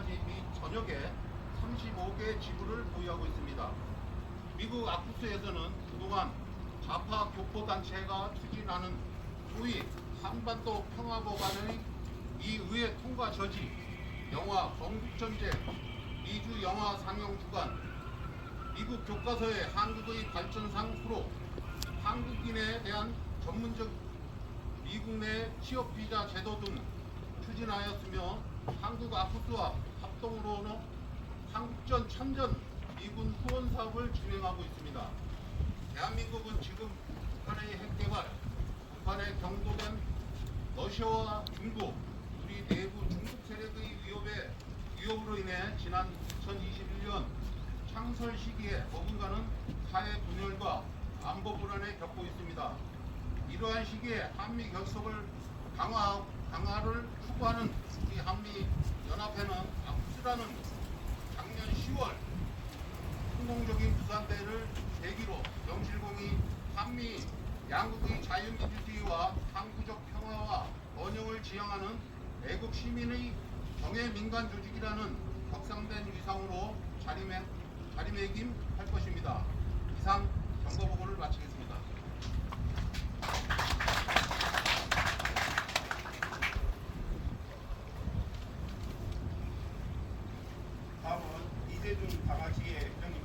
미 전역에 35개 지부를 보유하고 있습니다. 미국 아쿠스에서는 그동안 좌파 교포단체가 추진하는 소위 한반도 평화법안의 이 의회 통과 저지, 영화 건국전쟁, 미주 영화 상영 주간, 미국 교과서의 한국의 발전상 후로 한국인에 대한 전문적 미국 내 취업 비자 제도 등 추진하였으며 한국 아쿠스와 합동으로는 한국전 참전 미군 후원 사업을 진행하고 있습니다. 대한민국은 지금 북한의 핵개발, 북한의 경도된 러시아와 중국, 우리 내부 중국 세력의 위협에 위협으로 인해 지난 2021년 창설 시기에 어딘가는 사회 분열과 안보 불안에 겪고 있습니다. 이러한 시기에 한미 결속을 강화, 강화를 추구하는 우리 한미 연합회는 아쿠스라는 작년 10월 성공적인 부산대를 계기로 명실공히 한미 양국의 자유민주주의와 항구적 평화와 번영을 지향하는 애국 시민의 정예 민간 조직이라는 확산된 위상으로 자리매, 자리매김할 것입니다. 이제 좀다 같이 회장님.